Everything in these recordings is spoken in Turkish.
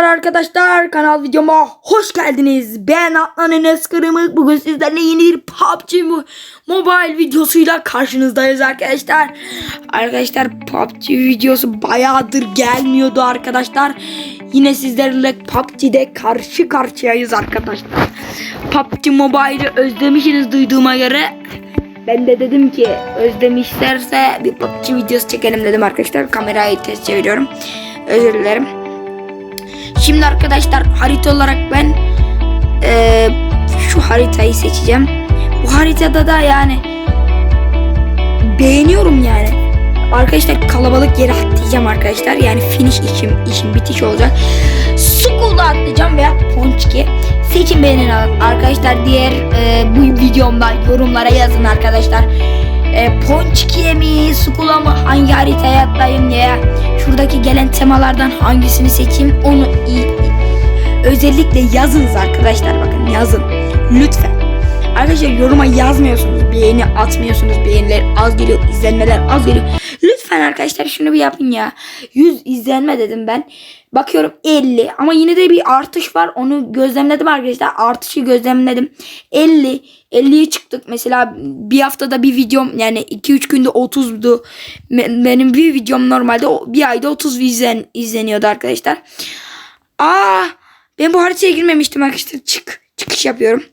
Arkadaşlar kanal videoma hoş geldiniz. Ben Adnan Enes Kırımık. Bugün sizlerle yeni bir PUBG Mo- Mobile videosuyla karşınızdayız arkadaşlar. Arkadaşlar PUBG videosu bayağıdır gelmiyordu arkadaşlar. Yine sizlerle PUBG'de karşı karşıyayız arkadaşlar. PUBG Mobile'i özlemişsiniz duyduğuma göre. Ben de dedim ki özlemişlerse bir PUBG videosu çekelim dedim arkadaşlar. Kamerayı test çeviriyorum. Özür dilerim. Şimdi arkadaşlar harita olarak ben eee, şu haritayı seçeceğim. Bu haritada da yani beğeniyorum yani. Arkadaşlar kalabalık yere atlayacağım arkadaşlar. Yani finish işim, işim bitiş olacak. School'da atlayacağım veya Ponçki. Seçin beğenin arkadaşlar. Diğer eee, bu videomda yorumlara yazın arkadaşlar. E, Ponçki'ye mi, School'a mı, hangi haritaya atlayayım ya şuradaki gelen temalardan hangisini seçeyim onu iyi, özellikle yazınız arkadaşlar bakın yazın lütfen. Arkadaşlar yoruma yazmıyorsunuz, beğeni atmıyorsunuz, beğeniler az geliyor, izlenmeler az geliyor. Lütfen arkadaşlar şunu bir yapın ya. 100 izlenme dedim ben. Bakıyorum 50 ama yine de bir artış var. Onu gözlemledim arkadaşlar. Artışı gözlemledim. 50 50'ye çıktık. Mesela bir haftada bir videom yani 2-3 günde 30'du. Me- Benim bir videom normalde bir ayda 30 izlen izleniyordu arkadaşlar. Aa ben bu haritaya girmemiştim arkadaşlar. Çık çıkış yapıyorum.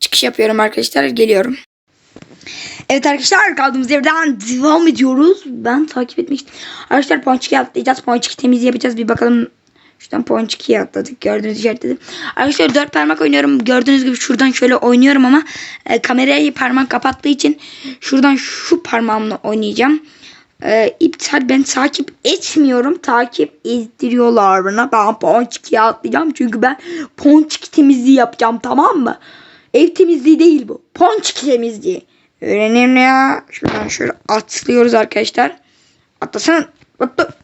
Çıkış yapıyorum arkadaşlar. Geliyorum. Evet arkadaşlar kaldığımız yerden devam ediyoruz. Ben takip etmiştim. Arkadaşlar Ponçiki'ye atlayacağız. Ponçiki temizliği yapacağız. Bir bakalım. Şuradan Ponçiki'ye atladık. Gördüğünüz işaretledim. Arkadaşlar dört parmak oynuyorum. Gördüğünüz gibi şuradan şöyle oynuyorum ama e, kamerayı parmak kapattığı için şuradan şu parmağımla oynayacağım. E, iptal ben takip etmiyorum. Takip ettiriyorlar bana. Ben Ponçiki'ye atlayacağım. Çünkü ben Ponçiki temizliği yapacağım tamam mı? Ev temizliği değil bu. Ponçiki temizliği. Öğrenelim ya. Şuradan şöyle atlıyoruz arkadaşlar. Atlasana. Atla.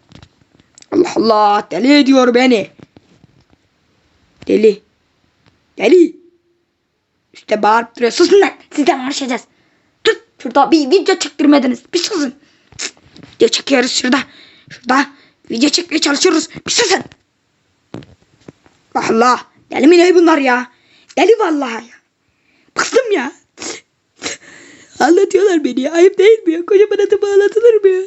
Allah Allah. Deli ediyor beni. Deli. Deli. İşte bağırıp duruyor. Susun lan. Sizden uğraşacağız. Tut. Şurada bir video çektirmediniz. Bir susun. Video çekiyoruz şurada. Şurada. Video çekmeye çalışıyoruz. Bir susun. Allah Allah. Deli mi ne bunlar ya? Deli vallahi ya. Bıktım ya. Anlatıyorlar beni. Ayıp değil mi ya? Kocaman adıma anlatılır mı ya?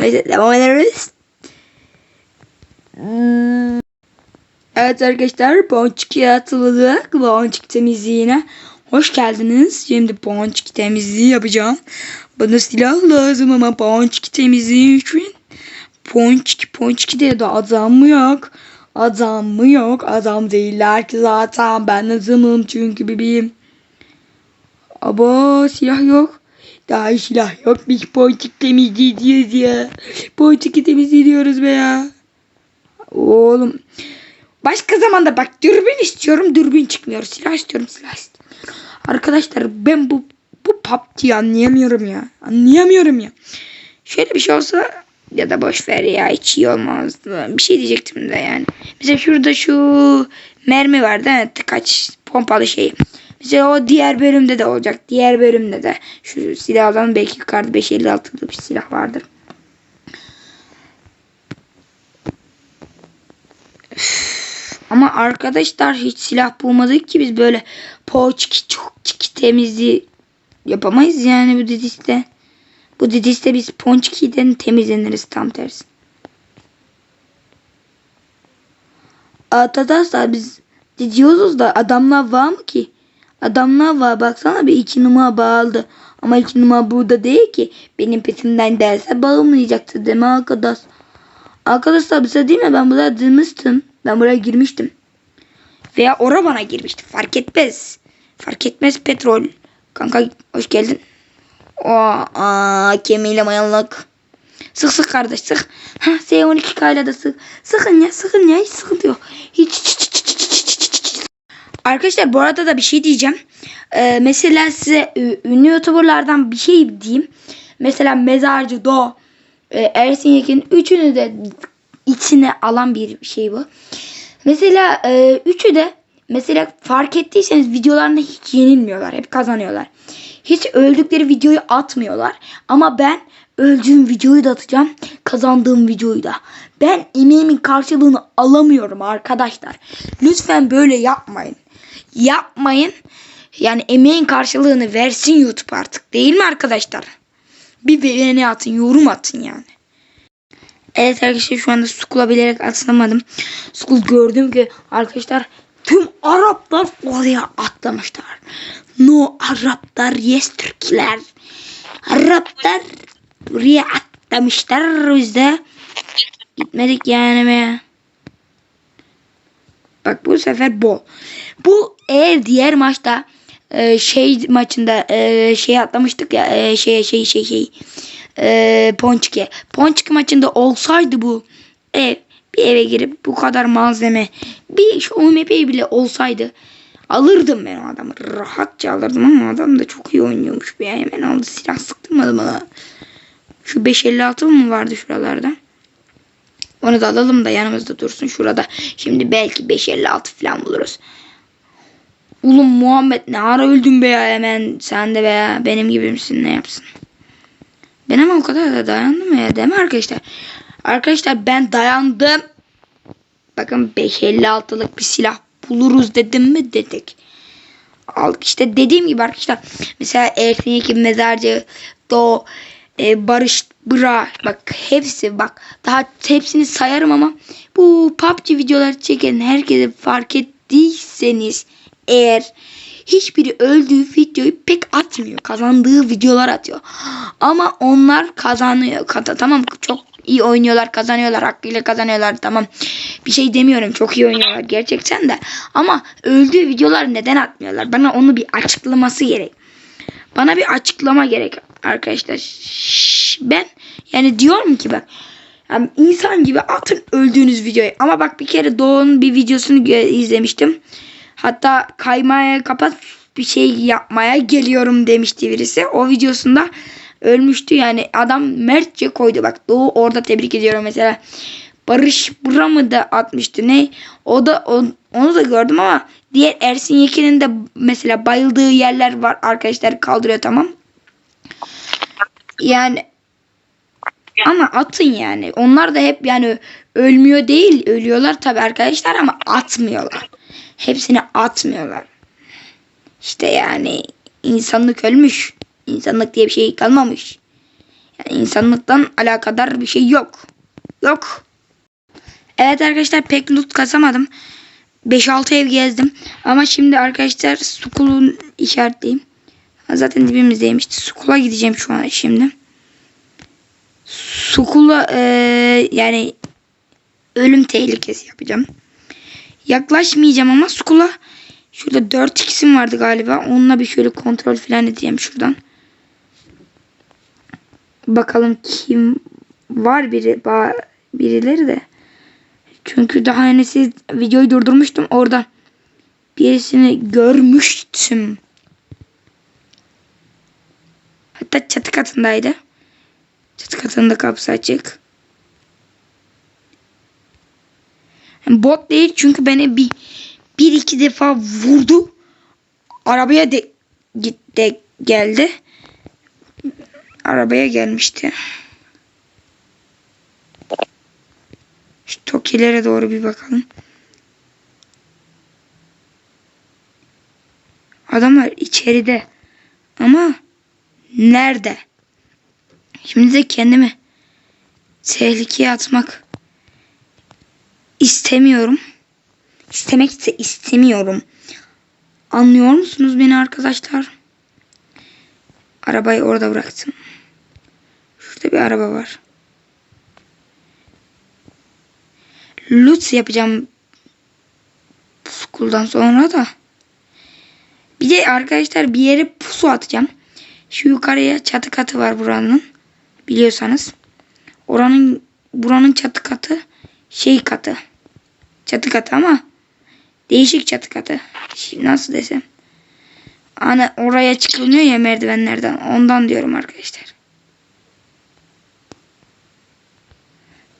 Neyse devam ederiz. Evet arkadaşlar Ponçik'e atıldık. Ponçik temizliğine. Hoş geldiniz. Şimdi Ponçik temizliği yapacağım. Bana silah lazım ama Ponçik temizliği için. Ponçik Ponçik diye de adam mı yok? Adam mı yok? Adam değiller ki zaten. Ben adamım çünkü bebeğim. Aba silah yok. Daha silah yok. Biz ponçik temizleyeceğiz ya. Ponçiki temizliyoruz be ya. Oğlum. Başka zamanda bak dürbün istiyorum. Dürbün çıkmıyor. Silah istiyorum. Silah istiyorum. Arkadaşlar ben bu bu PUBG'yi anlayamıyorum ya. Anlayamıyorum ya. Şöyle bir şey olsa ya da boş ver ya hiç iyi olmaz. Bir şey diyecektim de yani. Mesela şurada şu mermi var değil mi? Kaç pompalı şey. Mesela o diğer bölümde de olacak. Diğer bölümde de şu silahdan belki yukarıda 556'lık bir silah vardır. Ama arkadaşlar hiç silah bulmadık ki biz böyle poçki çok çiki temizliği yapamayız yani bu didiste. Bu didiste biz ponçkiden temizleniriz tam tersi. Arkadaşlar biz diyoruz da adamlar var mı ki? Adamlar var baksana bir iki numara bağladı. Ama iki numara burada değil ki. Benim peşimden derse bağımlayacaktı değil mi arkadaş? Arkadaşlar bir şey değil mi? Ben buraya girmiştim. Ben buraya girmiştim. Veya ora bana girmişti. Fark etmez. Fark etmez petrol. Kanka hoş geldin. Aa, aa kemiğiyle mayanlık. Sık sık kardeş sık. Ha S12 kayla da sık. Sıkın ya sıkın ya hiç sıkıntı yok. Hiç, hiç, hiç, hiç, hiç, hiç, hiç, hiç. Arkadaşlar bu arada da bir şey diyeceğim. Ee, mesela size ünlü youtuberlardan bir şey diyeyim. Mesela Mezarcı, Do, e, Ersin Yekin üçünü de içine alan bir şey bu. Mesela e, üçü de mesela fark ettiyseniz videolarında hiç yenilmiyorlar. Hep kazanıyorlar. Hiç öldükleri videoyu atmıyorlar. Ama ben öldüğüm videoyu da atacağım. Kazandığım videoyu da. Ben emeğimin karşılığını alamıyorum arkadaşlar. Lütfen böyle yapmayın. Yapmayın. Yani emeğin karşılığını versin YouTube artık. Değil mi arkadaşlar? Bir beğeni atın, yorum atın yani. Evet arkadaşlar şu anda Skull'a bilerek atlamadım. Skull gördüm ki arkadaşlar tüm Araplar oraya atlamışlar. No Araplar yes Türkler. Araplar buraya atlamışlar. O gitmedik yani be. Bak bu sefer bol. Bu eğer diğer maçta e, şey maçında e, şey atlamıştık ya e, şey şey şey şey e, Ponçike. Ponçike maçında olsaydı bu ev bir eve girip bu kadar malzeme bir şu UMP bile olsaydı alırdım ben o adamı. Rahatça alırdım ama adam da çok iyi oynuyormuş. Bir hemen aldı silah sıktırmadı bana. Şu 556 mı vardı şuralarda? Onu da alalım da yanımızda dursun şurada. Şimdi belki 556 falan buluruz. Oğlum Muhammed ne ara öldün be ya hemen sen de be ya. Benim gibi misin ne yapsın? Ben ama o kadar da dayandım ya değil mi arkadaşlar? Arkadaşlar ben dayandım. Bakın 556'lık bir silah buluruz dedim mi dedik. Al işte dediğim gibi arkadaşlar. Mesela Ersin Yekin Mezarcı, Do, e, Barış Bra bak hepsi bak daha hepsini sayarım ama bu PUBG videoları çeken herkese fark ettiyseniz eğer hiçbiri öldüğü videoyu pek atmıyor. Kazandığı videolar atıyor. Ama onlar kazanıyor. Tamam çok iyi oynuyorlar, kazanıyorlar, hakkıyla kazanıyorlar. Tamam. Bir şey demiyorum. Çok iyi oynuyorlar gerçekten de. Ama öldüğü videolar neden atmıyorlar? Bana onu bir açıklaması gerek. Bana bir açıklama gerek arkadaşlar. Şş, ben yani diyorum ki bak yani insan gibi atın öldüğünüz videoyu. Ama bak bir kere Doğu'nun bir videosunu izlemiştim. Hatta kaymaya kapat bir şey yapmaya geliyorum demişti birisi. O videosunda ölmüştü yani adam mertçe koydu bak Doğu orada tebrik ediyorum mesela. Barış Bura da atmıştı ne? O da on, onu da gördüm ama diğer Ersin Yekin'in de mesela bayıldığı yerler var arkadaşlar kaldırıyor tamam. Yani ama atın yani. Onlar da hep yani ölmüyor değil. Ölüyorlar tabi arkadaşlar ama atmıyorlar. Hepsini atmıyorlar. İşte yani insanlık ölmüş. İnsanlık diye bir şey kalmamış. Yani insanlıktan alakadar bir şey yok. Yok. Evet arkadaşlar pek loot kasamadım. 5-6 ev gezdim. Ama şimdi arkadaşlar Sukul'un işaretleyeyim. Zaten dibimizdeymişti. Sukul'a gideceğim şu an şimdi. Sukul'a e, yani ölüm tehlikesi yapacağım. Yaklaşmayacağım ama Sukul'a şurada 4 x'im vardı galiba. Onunla bir şöyle kontrol falan edeceğim şuradan. Bakalım kim var biri birileri de. Çünkü daha önce siz videoyu durdurmuştum orada. Birisini görmüştüm. Hatta çatı katındaydı. Çatı katında kapısı açık. Yani bot değil çünkü beni bir bir iki defa vurdu. Arabaya de, de geldi. Arabaya gelmişti. Şu Tokilere doğru bir bakalım. Adamlar içeride. Ama nerede? Şimdi de kendimi tehlikeye atmak istemiyorum. İstemek ise istemiyorum. Anlıyor musunuz beni arkadaşlar? Arabayı orada bıraktım. Şurada bir araba var. Loot yapacağım School'dan sonra da. Bir de arkadaşlar bir yere pusu atacağım. Şu yukarıya çatı katı var buranın. Biliyorsanız. Oranın buranın çatı katı şey katı. Çatı katı ama değişik çatı katı. Şimdi nasıl desem. Hani oraya çıkılmıyor ya merdivenlerden. Ondan diyorum arkadaşlar.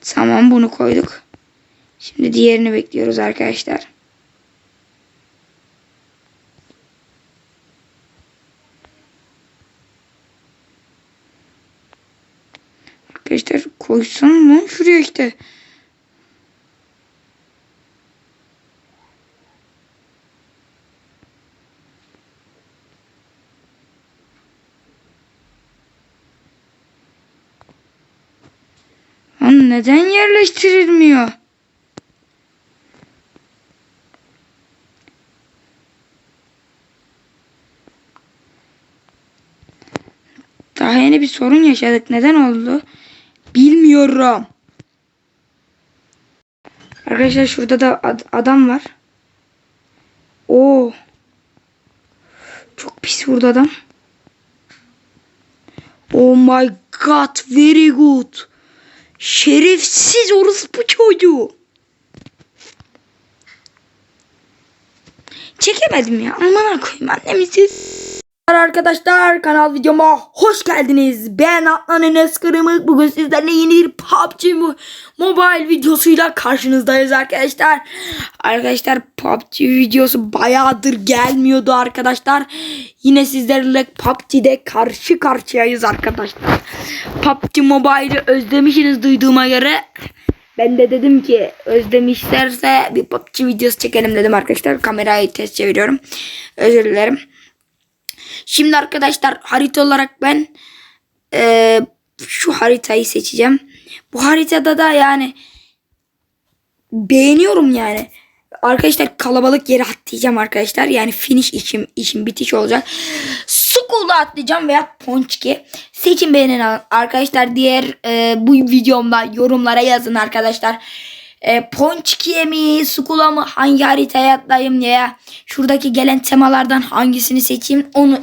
Tamam bunu koyduk. Şimdi diğerini bekliyoruz arkadaşlar. Koysana lan şuraya işte. Lan neden yerleştirilmiyor? Daha yeni bir sorun yaşadık. Neden oldu? Bilmiyorum. Arkadaşlar şurada da ad- adam var. Oo. Çok pis burada adam. Oh my god, very good. Şerefsiz orospu çocuğu. Çekemedim ya. Aman koyayım annemizi. Arkadaşlar kanal videoma hoş geldiniz. Ben Atlan Enes Kırımık. Bugün sizlerle yeni bir PUBG mo- Mobile videosuyla karşınızdayız arkadaşlar. Arkadaşlar PUBG videosu bayağıdır gelmiyordu arkadaşlar. Yine sizlerle PUBG'de karşı karşıyayız arkadaşlar. PUBG Mobile'i özlemişsiniz duyduğuma göre. Ben de dedim ki özlemişlerse bir PUBG videosu çekelim dedim arkadaşlar. Kamerayı test çeviriyorum. Özür dilerim. Şimdi arkadaşlar harita olarak ben eee, şu haritayı seçeceğim. Bu haritada da yani beğeniyorum yani. Arkadaşlar kalabalık yere atlayacağım arkadaşlar. Yani finish işim işim bitiş olacak. School'da atlayacağım veya Ponçki. Seçin beğenin arkadaşlar. Diğer e, bu videomda yorumlara yazın arkadaşlar. E, Ponçki'ye mi, School'a mı hangi haritaya atlayayım ya şuradaki gelen temalardan hangisini seçeyim onu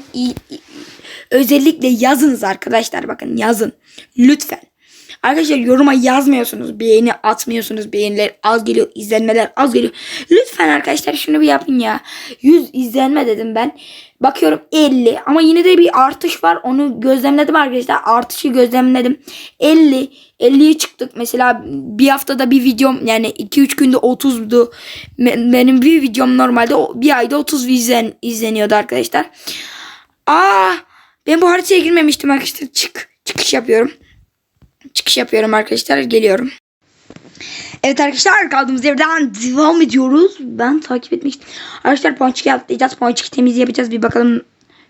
özellikle yazınız arkadaşlar bakın yazın lütfen. Arkadaşlar yoruma yazmıyorsunuz. Beğeni atmıyorsunuz. Beğeniler az geliyor. izlenmeler az geliyor. Lütfen arkadaşlar şunu bir yapın ya. 100 izlenme dedim ben. Bakıyorum 50 ama yine de bir artış var. Onu gözlemledim arkadaşlar. Artışı gözlemledim. 50 50'ye çıktık. Mesela bir haftada bir videom yani 2-3 günde 30'du. Me- Benim bir videom normalde bir ayda 30 izlen izleniyordu arkadaşlar. Aa ben bu haritaya girmemiştim arkadaşlar. Çık çıkış yapıyorum çıkış yapıyorum arkadaşlar. Geliyorum. Evet arkadaşlar kaldığımız yerden devam ediyoruz. Ben takip etmek istiyorum. Arkadaşlar Ponçiki'ye atlayacağız. Ponçiki temizliği yapacağız. Bir bakalım.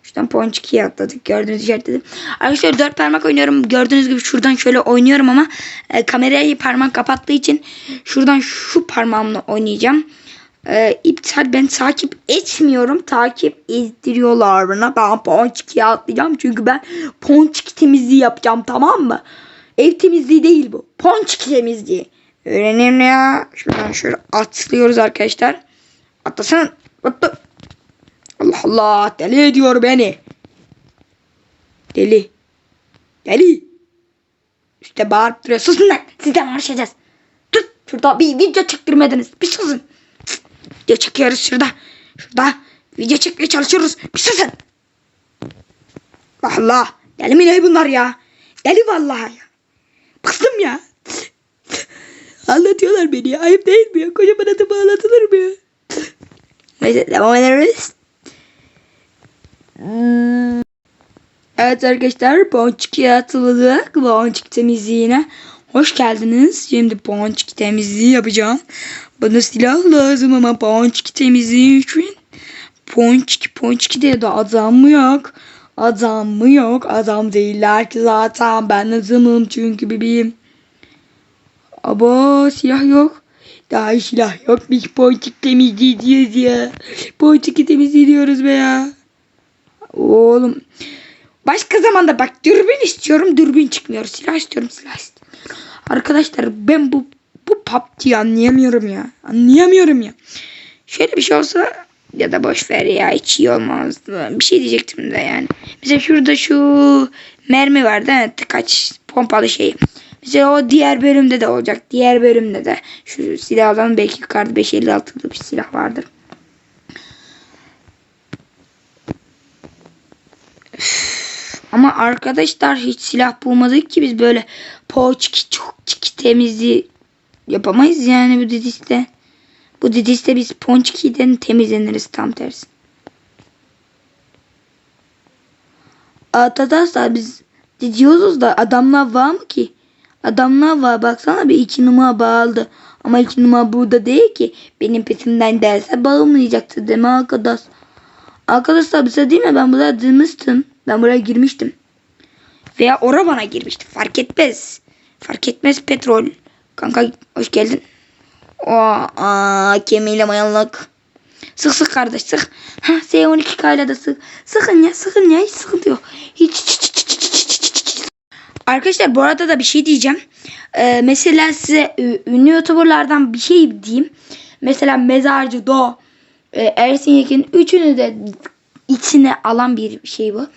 Şuradan Ponçiki'ye atladık. Gördüğünüz işaretledim. Arkadaşlar dört parmak oynuyorum. Gördüğünüz gibi şuradan şöyle oynuyorum ama e, kamerayı parmak kapattığı için şuradan şu parmağımla oynayacağım. E, iptal ben takip etmiyorum. Takip ettiriyorlar bana. Ben Ponçiki'ye atlayacağım. Çünkü ben Ponçiki temizliği yapacağım tamam mı? Ev temizliği değil bu. Ponçik temizliği. Öğrenelim ya. Şuradan şöyle atlıyoruz arkadaşlar. Atlasın. Atla. Allah Allah. Deli ediyor beni. Deli. Deli. İşte bağırıp duruyor. Susun lan. Sizden uğraşacağız. Tut. Şurada bir video çektirmediniz. Bir susun. Cık. Video çekiyoruz şurada. Şurada. Video çekmeye çalışıyoruz. Bir susun. Allah Allah. Deli mi ne bunlar ya? Deli vallahi ya. Bıktım ya. Anlatıyorlar beni ya. Ayıp değil mi ya? Kocaman adamı anlatılır mı ya? Neyse devam ederiz. Hmm. Evet arkadaşlar Ponçik'e atıldık. Ponçik temizliğine. Hoş geldiniz. Şimdi Ponçik temizliği yapacağım. Bana silah lazım ama Ponçik temizliği için. Ponçik, Ponçik de adam mı yok? Adam mı yok? Adam değiller ki zaten. Ben adamım çünkü bebeğim. Aba silah yok. Daha silah yok. Biz ponçik temizleyeceğiz ya. Ponçiki temizliyoruz be ya. Oğlum. Başka zamanda bak dürbün istiyorum. Dürbün çıkmıyor. Silah istiyorum. Silah istiyorum. Arkadaşlar ben bu bu PUBG'yi anlayamıyorum ya. Anlayamıyorum ya. Şöyle bir şey olsa ya da boş ver ya hiç iyi olmazdı. Bir şey diyecektim de yani. Mesela şurada şu mermi vardı. Evet, kaç pompalı şey. Mesela o diğer bölümde de olacak. Diğer bölümde de şu silahdan belki yukarıda 556'lı bir silah vardır. Ama arkadaşlar hiç silah bulmadık ki biz böyle poçki çok temizliği yapamayız yani bu didiste. Bu didiste biz ponçkiden temizleniriz tam tersi. Arkadaşlar biz diyoruz da adamlar var mı ki? Adamlar var baksana bir iki numara bağladı. Ama iki numara burada değil ki. Benim peşimden derse bağımlayacaktı değil mi arkadaş? Arkadaşlar bir şey değil mi? Ben buraya girmiştim. Ben buraya girmiştim. Veya ora bana girmişti. Fark etmez. Fark etmez petrol. Kanka hoş geldin. Aa, aa mayanlık. Sık sık kardeş sık. Ha S12 kayla da sık. Sıkın ya sıkın ya hiç sıkıntı yok. Hiç hiç hiç hiç hiç hiç hiç hiç. Arkadaşlar bu arada da bir şey diyeceğim. Ee, mesela size ünlü youtuberlardan bir şey diyeyim. Mesela Mezarcı, Do, e, Ersin Yekin üçünü de içine alan bir şey bu.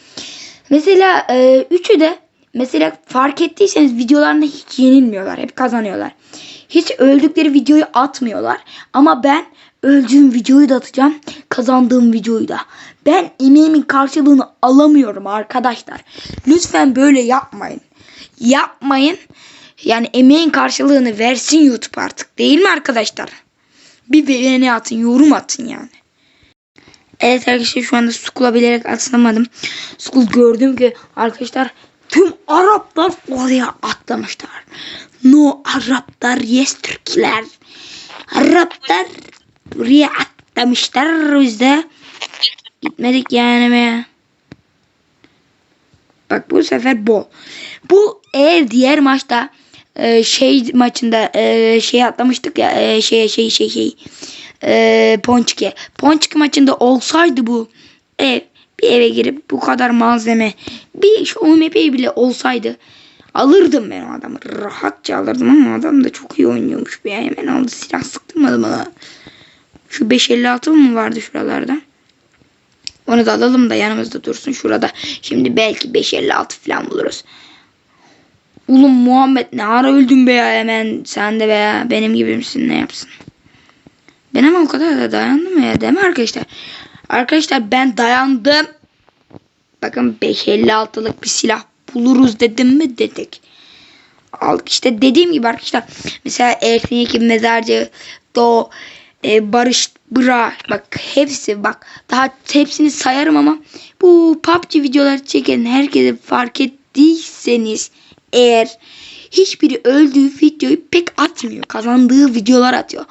Mesela e, üçü de mesela fark ettiyseniz videolarında hiç yenilmiyorlar. Hep kazanıyorlar. Hiç öldükleri videoyu atmıyorlar. Ama ben öldüğüm videoyu da atacağım. Kazandığım videoyu da. Ben emeğimin karşılığını alamıyorum arkadaşlar. Lütfen böyle yapmayın. Yapmayın. Yani emeğin karşılığını versin YouTube artık. Değil mi arkadaşlar? Bir beğeni atın, yorum atın yani. Evet arkadaşlar şu anda Skull'a bilerek atlamadım. Skull gördüm ki arkadaşlar tüm Araplar oraya atlamışlar. No Araplar yes Türkler. Araplar buraya atlamışlar. Biz de gitmedik yani be. Bak bu sefer bol. Bu eğer diğer maçta e, şey maçında e, şey atlamıştık ya e, şey şey şey şey e, Ponçike. Ponçike maçında olsaydı bu ev bir eve girip bu kadar malzeme bir UMP bile olsaydı alırdım ben o adamı. Rahatça alırdım ama adam da çok iyi oynuyormuş. Bir hemen aldı silah sıktırmadı bana. Şu 556 mı vardı şuralarda? Onu da alalım da yanımızda dursun şurada. Şimdi belki 556 falan buluruz. Oğlum Muhammed ne ara öldün be ya hemen sen de be. Benim gibi misin ne yapsın? Ben ama o kadar da dayandım ya değil mi arkadaşlar? Arkadaşlar ben dayandım. Bakın 556'lık bir silah buluruz dedim mi dedik. Aldık işte dediğim gibi arkadaşlar. Mesela Ersin Yekin Mezarcı, Do, e, Barış, Bra bak hepsi bak daha hepsini sayarım ama bu PUBG videoları çeken herkese fark ettiyseniz eğer hiçbiri öldüğü videoyu pek atmıyor. Kazandığı videolar atıyor.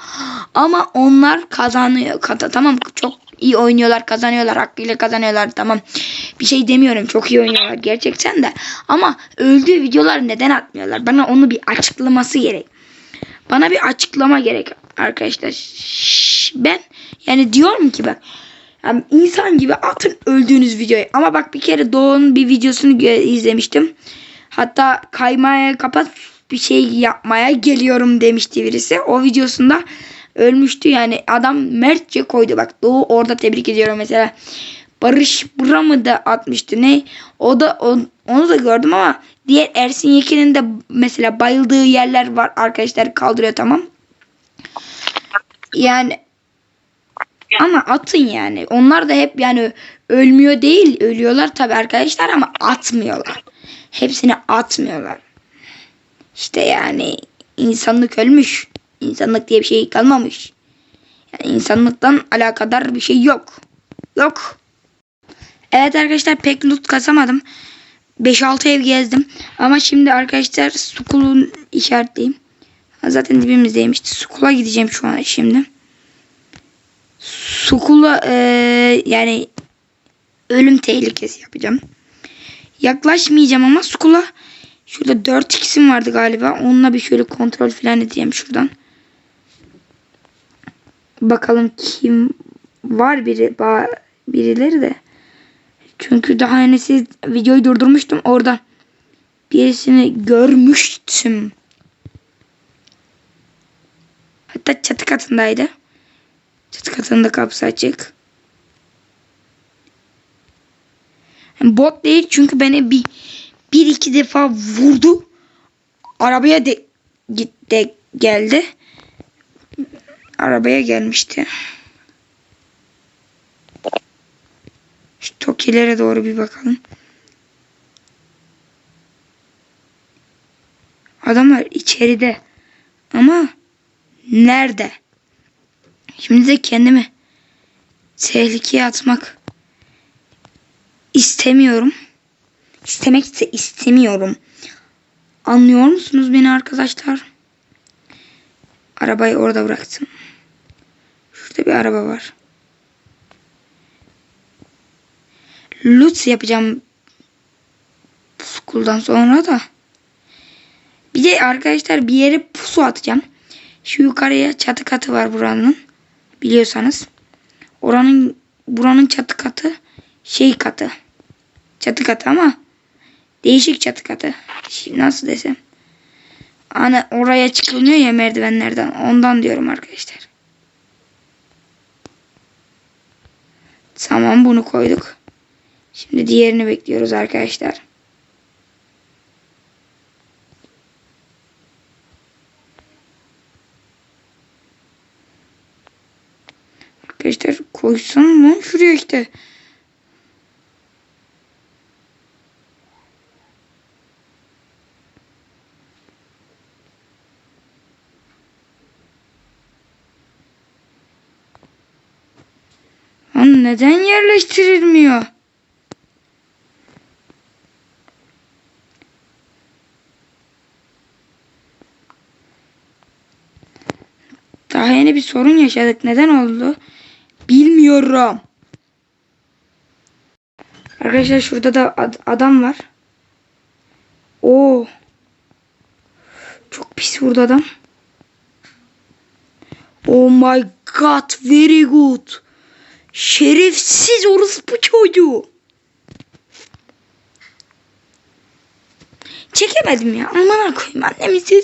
Ama onlar kazanıyor. Tamam çok iyi oynuyorlar, kazanıyorlar, hakkıyla kazanıyorlar. Tamam. Bir şey demiyorum. Çok iyi oynuyorlar gerçekten de. Ama öldüğü videolar neden atmıyorlar? Bana onu bir açıklaması gerek. Bana bir açıklama gerek arkadaşlar. Şşş, ben yani diyorum ki bak yani insan gibi atın öldüğünüz videoyu. Ama bak bir kere Doğu'nun bir videosunu izlemiştim. Hatta kaymaya kapat bir şey yapmaya geliyorum demişti birisi. O videosunda ölmüştü yani adam mertçe koydu. Bak Doğu orada tebrik ediyorum mesela. Barış Buramı da atmıştı. Ne? O da o- onu da gördüm ama diğer Ersin Yekin'in de mesela bayıldığı yerler var arkadaşlar kaldırıyor tamam. Yani ama atın yani. Onlar da hep yani ölmüyor değil. Ölüyorlar tabi arkadaşlar ama atmıyorlar. Hepsini atmıyorlar. İşte yani insanlık ölmüş. İnsanlık diye bir şey kalmamış. Yani insanlıktan alakadar bir şey yok. Yok. Evet arkadaşlar pek loot kasamadım. 5-6 ev gezdim. Ama şimdi arkadaşlar Skull'un işaretleyeyim. Zaten dibimizdeymişti. Skull'a gideceğim şu an şimdi. Skull'a eee, yani ölüm tehlikesi yapacağım. Yaklaşmayacağım ama Skull'a şurada 4x'im vardı galiba. Onunla bir şöyle kontrol falan edeceğim şuradan. Bakalım kim var biri birileri de. Çünkü daha siz videoyu durdurmuştum orada. Birisini görmüştüm. Hatta çatı katındaydı. Çatı katında kapısı açık. Yani bot değil çünkü beni bir bir iki defa vurdu. Arabaya de gitti geldi. Arabaya gelmişti. Şu tokilere doğru bir bakalım. Adamlar içeride. Ama nerede? Şimdi de kendimi tehlikeye atmak istemiyorum. İstemekse istemiyorum. Anlıyor musunuz beni arkadaşlar? Arabayı orada bıraktım. Şurada bir araba var. Loot yapacağım School'dan sonra da. Bir de arkadaşlar bir yere pusu atacağım. Şu yukarıya çatı katı var buranın. Biliyorsanız. Oranın buranın çatı katı şey katı. Çatı katı ama değişik çatı katı. Şimdi nasıl desem. Hani oraya çıkılmıyor ya merdivenlerden. Ondan diyorum arkadaşlar. Tamam bunu koyduk. Şimdi diğerini bekliyoruz arkadaşlar. Arkadaşlar koysam lan şuraya işte. Neden yerleştirilmiyor? Daha yeni bir sorun yaşadık. Neden oldu? Bilmiyorum. Arkadaşlar şurada da ad- adam var. Oo. Çok pis burada adam. Oh my god, very good. Şerefsiz orospu çocuğu. Çekemedim ya. Aman koyayım annemizi.